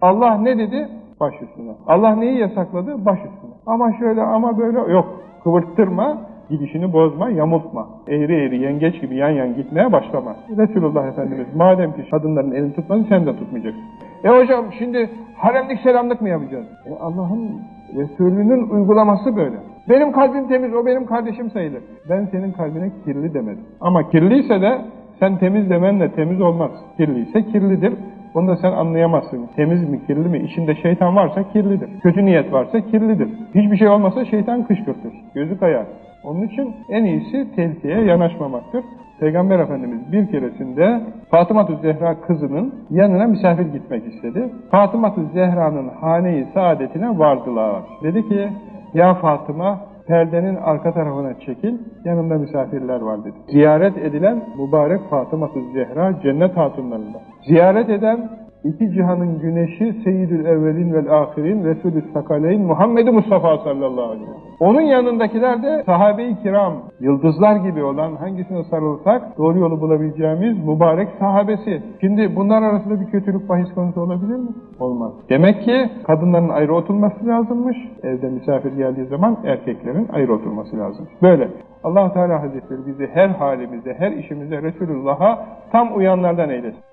Allah ne dedi? Baş üstüne. Allah neyi yasakladı? Baş üstüne. Ama şöyle ama böyle yok. Kıvırttırma, gidişini bozma, yamultma. Eğri eğri yengeç gibi yan yan gitmeye başlama. Resulullah Efendimiz madem ki kadınların elini tutmadın sen de tutmayacaksın. E hocam şimdi haremlik selamlık mı yapacağız? E Allah'ın Resulünün uygulaması böyle. Benim kalbim temiz, o benim kardeşim sayılır. Ben senin kalbine kirli demedim. Ama kirliyse de sen temiz demenle temiz olmaz. Kirliyse kirlidir. Bunu da sen anlayamazsın. Temiz mi, kirli mi? İçinde şeytan varsa kirlidir. Kötü niyet varsa kirlidir. Hiçbir şey olmasa şeytan kışkırtır. Gözü kayar. Onun için en iyisi tehlikeye yanaşmamaktır. Peygamber Efendimiz bir keresinde fatıma Zehra kızının yanına misafir gitmek istedi. fatıma Zehra'nın hane-i saadetine vardılar. Dedi ki, ya Fatıma perdenin arka tarafına çekil, yanımda misafirler var dedi. Ziyaret edilen mübarek fatıma Zehra cennet hatunlarında. Ziyaret eden iki cihanın güneşi Seyyidül Evvelin vel Ahirin Resulü Sakaleyn Muhammed Mustafa sallallahu aleyhi ve sellem. Onun yanındakiler de sahabe-i kiram, yıldızlar gibi olan hangisine sarılsak doğru yolu bulabileceğimiz mübarek sahabesi. Şimdi bunlar arasında bir kötülük bahis konusu olabilir mi? Olmaz. Demek ki kadınların ayrı oturması lazımmış. Evde misafir geldiği zaman erkeklerin ayrı oturması lazım. Böyle. allah Teala Hazretleri bizi her halimizde, her işimizde Resulullah'a tam uyanlardan eylesin.